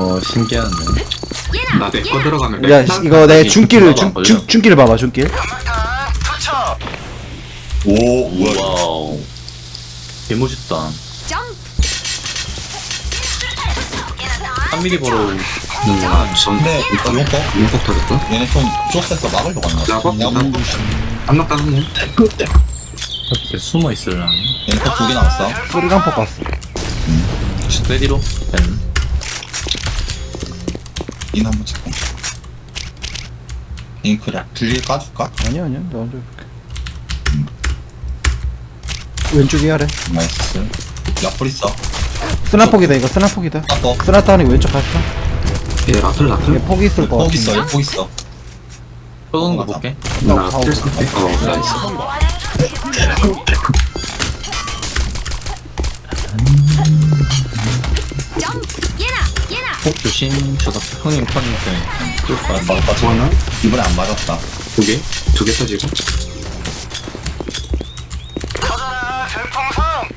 어 신기하네 나 내 거 들어가면 야 렉 이거 내 중길을 안 중, 걸려. 중, 중길 봐봐 중길 오 와우. 개멋있다. 점프 3mm 보러 음, 전 근데 이거 용거 인폭 터졌다 얘네 좀 쇼세서 막으려고 안 야, 나왔어 따졌네 이렇게 숨어 있으려나? 얘네 거두개 남았어. 뿌리깡폭 갔어. 레디로. 벤 인 한번 찍고. 잉크래 길게 까줄까? 아니야 아니야 나 먼저 볼게 왼쪽이 하래. 나이스. 야풀 있어. 스나폭이다 이거. 스나폭이다. 아또. 스나타 하니 왼쪽 갔어 얘 라플 얘 라플? 폭이 있을 거폭 있어 얘폭 있어. 쏘는 거 볼게. 나나 가고. 어 나이스. 얘나 폭 조심. 저도 형님 턴인데 뚫까 안 맞았다 저 하나 이번에 안 맞았다. 두개두 개 터지고?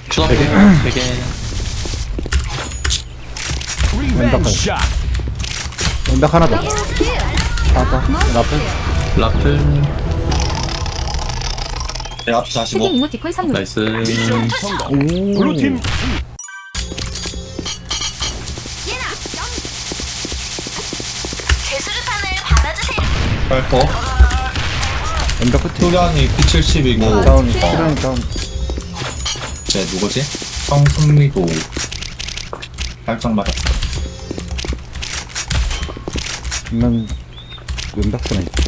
추가 되게. 3개? 왼쪽까지 왼쪽 하나 더. 아까 라플? 라플. 내가 앞에 45 세계 이모티콘 선물 나이스. 오. 블루팀 팔포. 왼쪽 끝에 소련이 P70이고. 다운 시간이 다운 쟤 누구지? 성승리도. 살짝 맞았어 분명 왼쪽 스나 있다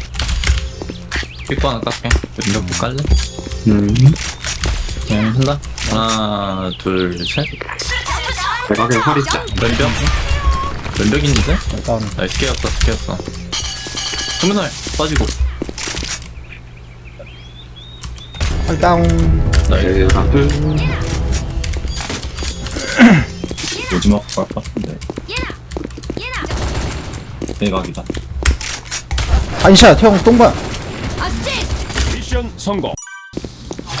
픽도 하나 깎게. 왼벽 못 깔래? 음. 그냥 한다 하나 둘셋. 대각에 활 있자 왼벽? 왼벽 있는데? 다운. 나이스 깨웠어 깨웠어 정면날 빠지고. 나이스 얘 라플 요즘 하고 갈것 같은데. 대박이다. 반샷 형 어시스트 미션 성공.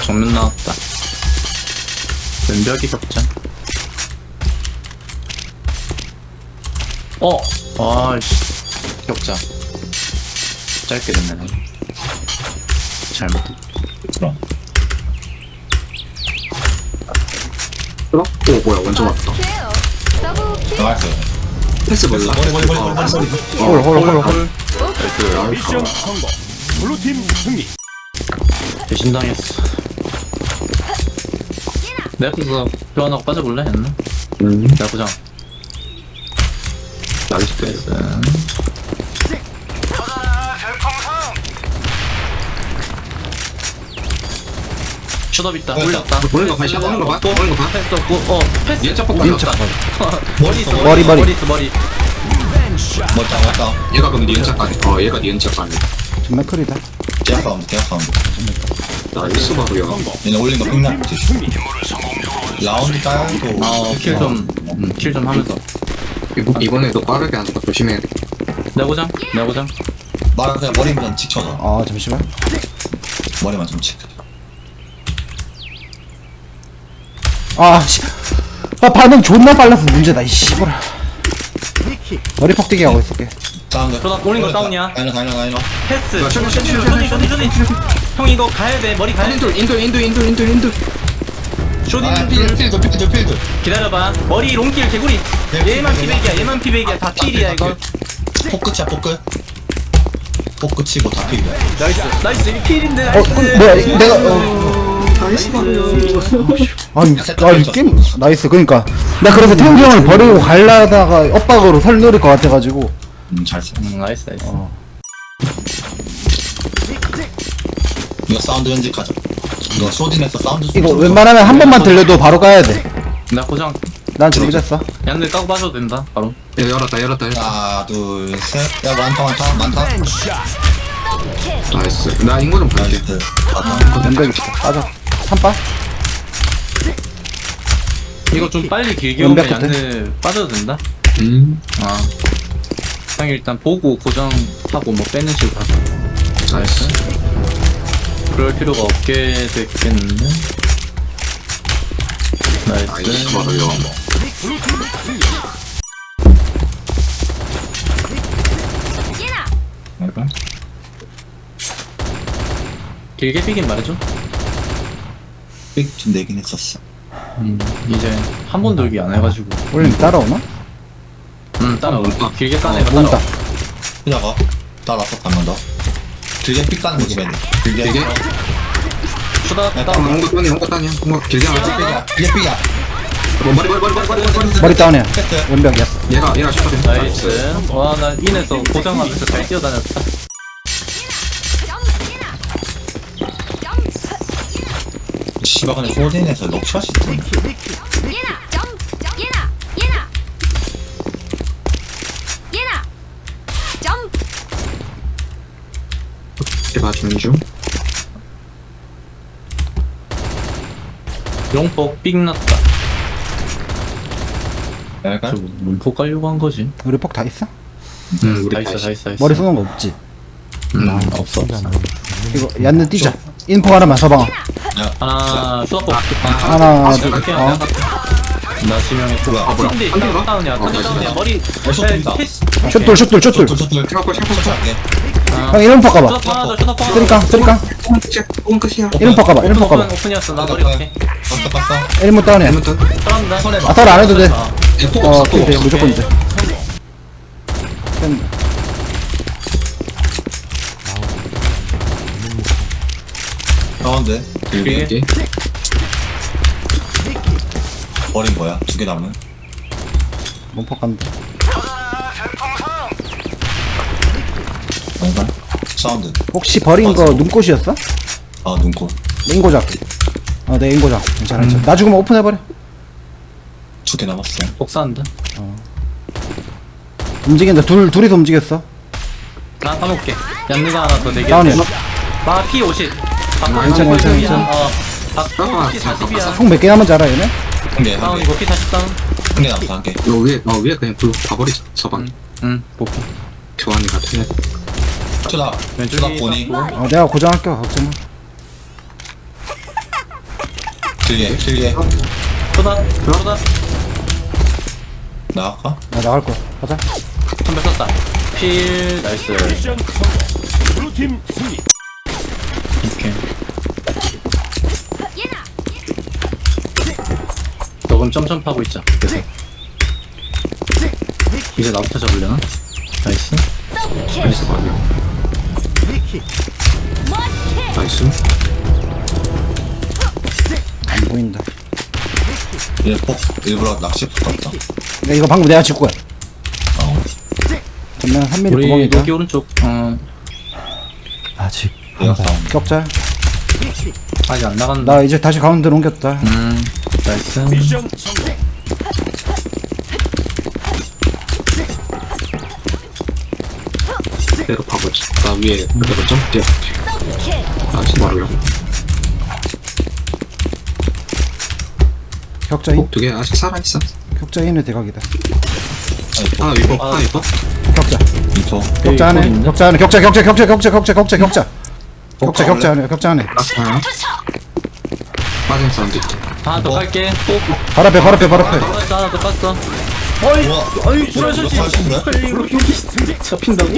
정면 나왔다. 왼벽이 격자 어! 아이씨. 격자 짧게 됐네 잘못. 그럼. 어? 오 뭐야 완전 왔다. 킬 더블 킬. 나이스 패스 몰라. 머리 머리 머리 머리 머리 머리 홀홀홀홀 나이스 미션 성공. 블루팀 승리. 배신당했어. 내 앞에서 교환하고 빠져볼래? 했나? 음. 나 보자. 나이스 슛업 있다. 올렸다. 보는 거 봐, 시작 보는 거 봐, 보는 거 봐. 패스 없고. 어 패스. 얘 짝폭 올렸다. 올렸다. 머리 있어 머리, 머리. 머리 있어 머리. 멋다 멋다. 얘가 그럼 니은 작가네 어 얘가 니은 작가네 정면 클이다. 대학 사운드 대학 사운드 나이스 바로요 얘네 올린 거 승리 라운드 따고 아킬좀킬 좀 하면서. 이번- 이번에도 빠르게 하는 거 조심해야 돼. 내고장? 내고장? 말은 그냥 머리만 지켜줘 아 잠시만. 머리만 좀 지켜 아 씨. 아 반응 존나 빨라서 문제다 이 씨발 머리 폭대기 하고 있을게. 사운드 그러다 올린 거 다운이야. 가이너 가이너 패스. 야, 형 이거 가야 돼. 머리 가야 돼. 인도 인도 인도 인도 인도 쇼딩 아 필드 필드 필드 필드 기다려봐. 머리 롱길 개구리. 네, 얘만 네, 피백이야. 얘만 피백이야. 다 필이야 이거. 포끝이야 포끝 포끝 치고 다 필이야. 나이스. 나이스. 이거 필인데. 어 그, 뭐야? 이- 내가 어 나이스 아니 아이 게임 나이스. 그니까. 나 그래서 태웅이 형을 버리고 갈라다가 엇박으로 살려릴 것 같아가지고. 음 잘 써. 음, 나이스 나이스. 어. 이거 사운드 연직하자. 이거 소딘에서 사운드 이거 좀 웬만하면 한 번만 들려도 바로 까야 돼난 나 고정. 준비됐어. 양들 까고 빠져도 된다 바로. 야 열었다 열었다 열었다. 하나 둘 셋 야 많다 많다 많다. 나이스. 나 인구 좀 볼게 나이스. 많다 연벽 있어 빠져 3발? 이거 좀 빨리 길게 오면 연백부터? 빠져도 된다? 음. 아. 그냥 일단 보고 고정하고 뭐 빼는 식으로 하자. 나이스. 그럴 필요가 없게 됐겠는데? 나이스. 나이스 바로 여왕 길게 삐긴 말해줘. 빽좀 내긴 했었어. 음, 이제 한 번도 여기 안 해가지고. 원래 따라오나? 음, 음 아, 어, 따라 올까? 길게 까네. 어, 따라. 그다가 따라서 가면 더. 길게 삑 까는 거지, 맨. 길게. 길게? 수다, 따라. 뭔가 따냐, 뭔가 따냐. 뭔가 길게 하면 삑이야. 길게 삑이야. 뭐, 머리, 머리, 머리, 머리, 머리, 머리. 머리 다운해. 원벽이야. 얘가, 얘가 슈퍼 나이스. 와, 나 인에서 고생하면서 잘 뛰어다녔다. 근데 소진에서 럭샷이 있던데. 예나 점프 예나 예나 예나 점프 대박 준중 용폭 삑 났다. 약간? 저 문폭 가려고 한 거지. 우리 폭 다 있어? 응 우리 다 있어, 다 있어, 다 있어. 머리 쏘는 거 없지? 음 없어, 없어. 이거 얀느 뛰자. 인포 하나만 서방아. 야, 하나 수학복 하나 둘어 나 지명했고 뭐야? 아, 뭐야? 한 대가? 다운이야. 한 어, 다운이야. 머리 숏돌이다. 숏돌 숏돌 숏돌 숏돌 샷골 샷골 샷골 형 이름 팍 가봐. 숏 하나 더 숏업 하나 쓰리깡 쓰리깡 뽕 끝이야 이름 팍 가봐 이름 팍 가봐. 오픈이었어 나 머리 갈게 깠어 깠어 1문 다운이야. 아무튼 떨어진다 설에 아 설 안 해도 돼. 아, 에포 어 없어 또 오케이. 없어. 무조건 돼. 쌤, 가운데 길게. 길게 버린 거야. 두 개 남은. 몸폭 간다. 뭔가? 사운드. 혹시 버린 거 눈꽃이었어? 아, 눈코. 인고작. 어, 내 인고작. 괜찮아, 괜찮아. 나 죽으면 오픈해버려. 두 개 남았어. 복사한다. 움직인다. 둘, 둘이서 움직였어. 나 까먹게. 얀느가 하나 더 내게. 다운이야. 나 P 50. 바꿔 괜찮아, 괜찮아, 괜찮아. 어. 바꿔 P 40이야. 총몇개 남은지 알아, 얘네? 한 개, 한 개. 다운이고 P 40 다운. 한개 남았어, 한 개. 너 위에 너 위에 그냥 불 봐버리자 서방 응. 응. 복귀. 교환이 같아 투다. 왼쪽이 투다 보니. 깎고. 어, 내가 고정할게, 걱정 마. 길게, 길게. 쏟아. 쏟아. 나갈까? 나 나갈 거야. 가자. 선배 썼다. 필 나이스. 블루팀 승리. 조금 점점하고 있자. 계속. 이제 나부터 잡으려나? 나이스. 나이스 나이스 안 보인다. 얘 폭, 일부러 낚시 폭 같다. 야, 이거 방금 내가 질 거야. 어. 전면 3mm 우리 구멍이다. 여기 오른쪽. 어 아직. 얘가 사운드. 격자. 아직 안 나간다. 나 이제 다시 가운데로 옮겼다. 음 나이스. 미션 성공. 그대로 봐보자 나 위에 그대로 점프 뛰어 더블킬 나이스 바로 격자 인, 폭두개 아직 살아있어 격자 인의 대각이다. 하나 위폭 하나 위폭 격자. 인포. 격자 안에. 격자 안에. 격자, 격자, 격자, 격자, 격자, 격자, 격자. 격자, 어, 격자 안에. 격자 안에. 라스트 하나 빠진 사운드 있다 하나 더 갈게. 또 발 앞에 발 앞에 발 앞에 하나 더 깠어. 아이, 아이, 브라셔지. 이렇게 잡힌다고?